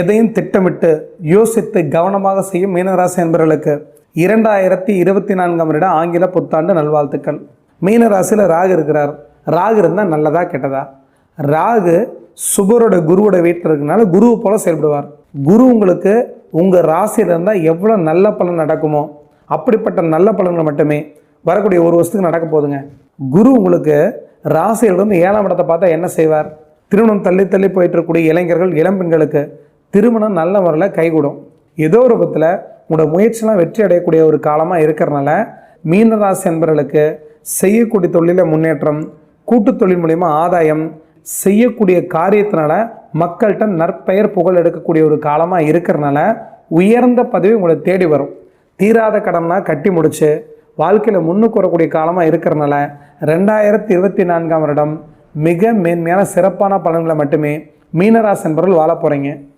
எதையும் திட்டமிட்டு யோசித்து கவனமாக செய்யும் மீனராசி என்பவர்களுக்கு இரண்டாயிரத்தி இருபத்தி நான்காம் வருட ஆங்கில புத்தாண்டு நல்வாழ்த்துக்கள். மீனராசியில் ராகு இருக்கிறார். ராகு இருந்தால் நல்லதா கெட்டதா? ராகு சுபரோட குருவோட வீட்டில் இருக்கனால குருவை போல செயல்படுவார். குரு உங்களுக்கு உங்கள் ராசியில் இருந்தால் எவ்வளோ நல்ல பலன் நடக்குமோ அப்படிப்பட்ட நல்ல பலன்கள் மட்டுமே வரக்கூடிய ஒரு வருஷத்துக்கு நடக்க போதுங்க குரு உங்களுக்கு ராசியிலிருந்து ஏழாம் இடத்தை பார்த்தா என்ன செய்வார்? திருமணம் தள்ளி தள்ளி போயிட்டு இருக்கக்கூடிய இளைஞர்கள் இளம்பெண்களுக்கு திருமணம் நல்ல முறையில் கைகூடும். ஏதோ ஒரு பத்தில் உங்களோட முயற்சிலாம் வெற்றி அடையக்கூடிய ஒரு காலமாக இருக்கிறனால மீனராசி என்பவர்களுக்கு செய்யக்கூடிய தொழிலில் முன்னேற்றம் கூட்டு தொழில் மூலிமா ஆதாயம் செய்யக்கூடிய காரியத்தினால மக்கள்கிட்ட நற்பெயர் புகழ் எடுக்கக்கூடிய ஒரு காலமாக இருக்கிறனால உயர்ந்த பதவி உங்களை தேடி வரும். தீராத கடன்னா கட்டி முடிச்சு வாழ்க்கையில் முன்னுக்கு வரக்கூடிய காலமாக இருக்கிறனால ரெண்டாயிரத்தி இருபத்தி நான்காம் வருடம் மிக மேன்மையான சிறப்பான பலன்களை மட்டுமே மீனராசி என்பவர்கள் வாழ போகிறீங்க